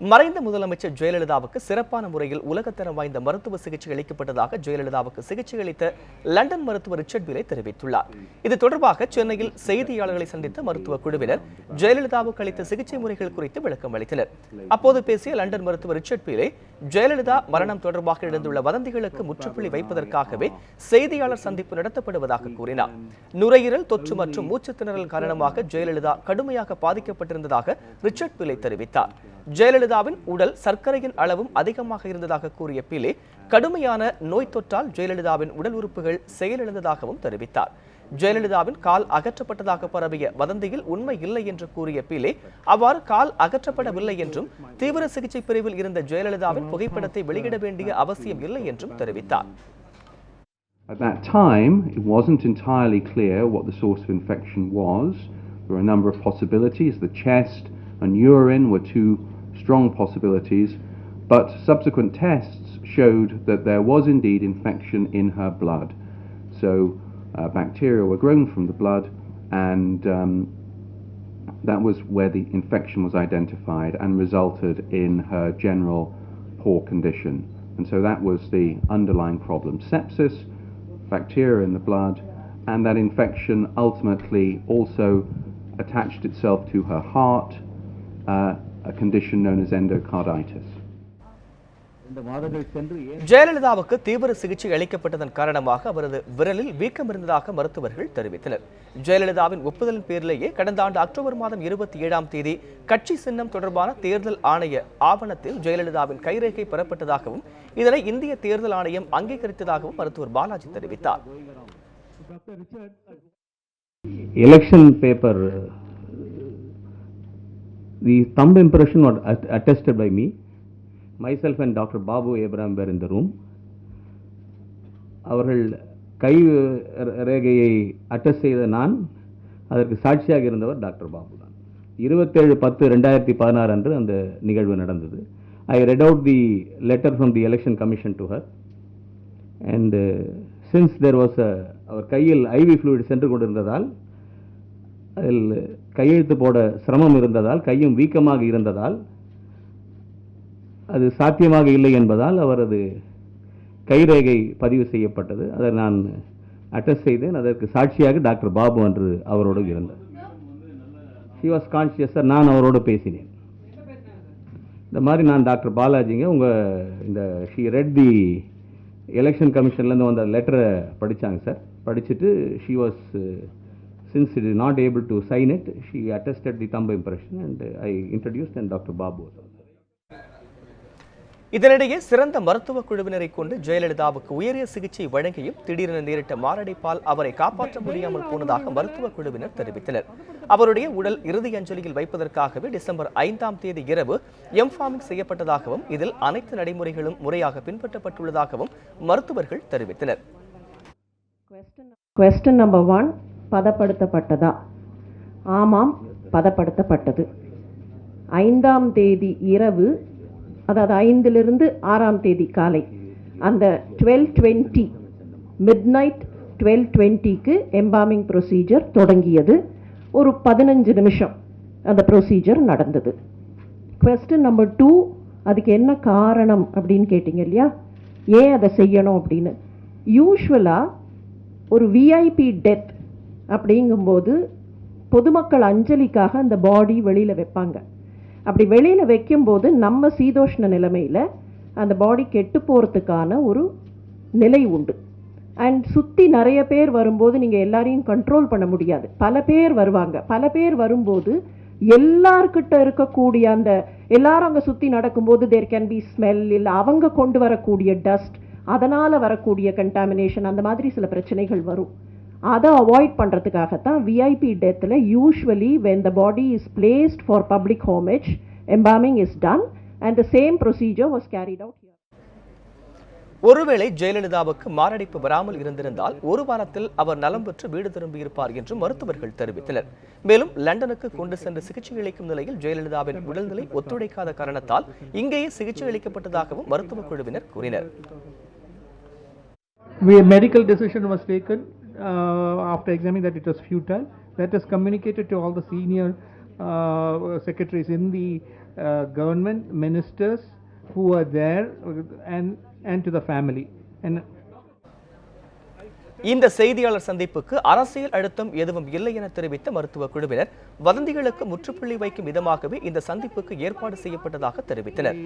மறைந்த முதலமைச்சர் ஜெயலலிதாவுக்கு சிறப்பான முறையில் உலகத்தரம் வாய்ந்த மருத்துவ சிகிச்சை அளிக்கப்பட்டதாக ஜெயலலிதாவுக்கு சிகிச்சை அளித்த லண்டன் மருத்துவர் ரிச்சர்ட் பிலே தெரிவித்துள்ளார். இது தொடர்பாக சென்னையில் செய்தியாளர்களை சந்தித்த மருத்துவ குழுவினர் ஜெயலலிதாவுக்கு அளித்த சிகிச்சை முறைகள் குறித்து விளக்கம் அளித்தனர். அப்போது பேசிய லண்டன் மருத்துவர் ரிச்சர்ட் பிலே ஜெயலலிதா மரணம் தொடர்பாக எழுந்துள்ள வதந்திகளுக்கு முற்றுப்புள்ளி வைப்பதற்காகவே செய்தியாளர் சந்திப்பு நடத்தப்படுவதாக கூறினார். நுரையீரல் தொற்று மற்றும் மூச்சுத் திணறல் காரணமாக ஜெயலலிதா கடுமையாக பாதிக்கப்பட்டிருந்ததாக ரிச்சர்ட் பிலை தெரிவித்தார். ஜெயலலிதா ஜெயலலிதாவின் உடல் சர்க்கரையின் அளவும் அதிகமாக இருந்ததாக கூறிய பிலே கடுமையான நோய் தொற்றால் ஜெயலலிதாவின் உடல் உறுப்புகள் செயலிழந்ததாகவும் தெரிவித்தார் ஜெயலலிதாவின் கால் அகற்றப்பட்டதாக பரவிய வதந்தியில் உண்மை இல்லை என்று கூறிய பிலே அவ்வாறு கால் அகற்றப்படவில்லை என்றும் தீவிர சிகிச்சை பிரிவில் இருந்த ஜெயலலிதாவின் புகைப்படத்தை வெளியிட வேண்டிய அவசியம் இல்லை என்றும் தெரிவித்தார் At that time, it wasn't entirely clear what the source of infection was. There were a number of possibilities. The chest and urine were two strong possibilities, but subsequent tests showed that there was indeed infection in her blood. So, uh, bacteria were grown from the blood, and um, that was where the infection was identified and resulted in her general poor condition. And so that was the underlying problem sepsis, bacteria in the blood, and that infection ultimately also attached itself to her heart, uh, a condition known as endocarditis. இந்த மாதங்கள் சென்று ஏன் ஜெயலலிதாவுக்கு தீவிர சிகிச்சை அளிக்கப்பட்டதன் காரணமாக அவரது விரலில் வீக்கம் இருந்ததாக மருத்துவர்கள் தெரிவித்தனர் ஜெயலலிதாவின் ஒப்புதலின் பேரிலேயே கடந்த ஆண்டு அக்டோபர் மாதம் இருபத்தி ஏழாம் தேதி கட்சி சின்னம் தொடர்பான தேர்தல் ஆணைய ஆவணத்தில் ஜெயலலிதாவின் கைரேகை பெறப்பட்டதாகவும் இதனை இந்திய தேர்தல் ஆணையம் அங்கீகரித்ததாகவும் மருத்துவர் பாலாஜி தெரிவித்தார் election paper, uh, the thumb impression was at- attested by me. Myself and Dr. Babu Abraham were in the room. அவர்கள் கை ரேகையை அட்டஸ்ட் செய்த நான் அதற்கு சாட்சியாக இருந்தவர் டாக்டர் பாபு தான் இருபத்தேழு பத்து ரெண்டாயிரத்தி பதினாறு அன்று அந்த நிகழ்வு நடந்தது I read out the letter from the election commission to her and since there was a அவர் கையில் ஐவி ஃப்ளூயிட் சென்று கொண்டிருந்ததால் அதில் கையெழுத்து போட சிரமம் இருந்ததால் கையும் வீக்கமாக இருந்ததால் அது சாத்தியமாக இல்லை என்பதால் அவரது கைரேகை பதிவு செய்யப்பட்டது. அதை நான் அட்டஸ்ட் செய்தேன். அதற்கு சாட்சியாக டாக்டர் பாபு அன்று அவரோடு இருந்தார். ஷி வாஸ் கான்ஷியஸ் நான் அவரோடு பேசினேன். இந்த மாதிரி நான் டாக்டர் பாலாஜிங்க உங்கள் இந்த ஷி ரெட் தி எலெக்ஷன் கமிஷன்லேருந்து வந்த லெட்டரை படித்தாங்க சார் படிச்சுட்டு she was since it is not able to sign it she attested the thumb impression and I introduced and doctor Babu இதனிடையே சிறந்த மருத்துவ குழுவினரை கொண்டு ஜெயலலிதாவுக்கு உயரிய சிகிச்சை வழங்கியும் திடீரென நேரிட்ட மாரடைப்பால் அவரை காப்பாற்ற முடியாமல் போனதாக மருத்துவ குழுவினர் தெரிவித்தனர். அவருடைய உடல் இறுதி அஞ்சலியில் வைப்பதற்காகவே டிசம்பர் ஐந்தாம் தேதி இரவு எம்ஃபார்மிங் செய்யப்பட்டதாகவும் இதில் அனைத்து நடைமுறைகளும் முறையாக பின்பற்றப்பட்டுள்ளதாகவும் மருத்துவர்கள் தெரிவித்தனர். பதப்படுத்தப்பட்டதா? ஆமாம் பதப்படுத்தப்பட்டது. ஐந்தாம் தேதி இரவு அதாவது ஐந்திலிருந்து ஆறாம் தேதி காலை. அந்த twelve twenty midnight twelve டுவெண்ட்டிக்கு எம்பாமிங் ப்ரொசீஜர் தொடங்கியது. ஒரு பதினஞ்சு நிமிஷம் அந்த ப்ரொசீஜர் நடந்தது. கொஸ்டின் நம்பர் டூ அதுக்கு என்ன காரணம் அப்படின்னு கேட்டிங்க இல்லையா? ஏன் அதை செய்யணும் அப்படின்னு. யூஸ்வலாக ஒரு விஐபி டெத் அப்படிங்கும்போது பொதுமக்கள் அஞ்சலிக்காக அந்த பாடி வெளியில் வைப்பாங்க. அப்படி வெளியில் வைக்கும்போது நம்ம சீதோஷ்ண நிலைமையில் அந்த பாடி கெட்டு போகிறதுக்கான ஒரு நிலை உண்டு. அண்ட் சுற்றி நிறைய பேர் வரும்போது நீங்கள் எல்லாரையும் கண்ட்ரோல் பண்ண முடியாது. பல பேர் வருவாங்க. பல பேர் வரும்போது எல்லார்கிட்ட இருக்கக்கூடிய அந்த எல்லாரும் அங்கே சுற்றி நடக்கும்போது தேர் கேன் பி ஸ்மெல் இல்லை அவங்க கொண்டு வரக்கூடிய டஸ்ட் அதனால் வரக்கூடிய கண்டாமினேஷன் அந்த மாதிரி சில பிரச்சனைகள் வரும். அதை அவாய்ட் பண்ணுறதுக்காகத்தான் VIP டெத்தில் usually when the body is placed for public homage embalming is done and the same procedure was carried out ஒருவேளை ஜெயலலிதாவுக்கு மாரடைப்பு வராமல் இருந்திருந்தால் ஒரு வாரத்தில் அவர் நலம் பெற்று வீடு திரும்பியிருப்பார் என்று மருத்துவர்கள் தெரிவித்தனர். மேலும் லண்டனுக்கு கொண்டு சென்று சிகிச்சை அளிக்கும் நிலையில் ஜெயலலிதாவின் உடல்நிலை ஒத்துழைக்காத காரணத்தால் இங்கேயே சிகிச்சை அளிக்கப்பட்டதாகவும் மருத்துவ குழுவினர் கூறினர். We, medical decision was taken. After examining that it was futile. That is communicated to all the senior uh, secretaries in the uh, government ministers who were there uh, and, and to the family. And இந்த செய்தியாளர் சந்திப்புக்கு அரசியல் அழுத்தம் எதுவும் இல்லை என தெரிவித்த மருத்துவ குழுவினர் வதந்திகளுக்கு முற்றுப்புள்ளி வைக்கும் விதமாகவே இந்த சந்திப்புக்கு ஏற்பாடு செய்யப்பட்டதாக தெரிவித்தனர்.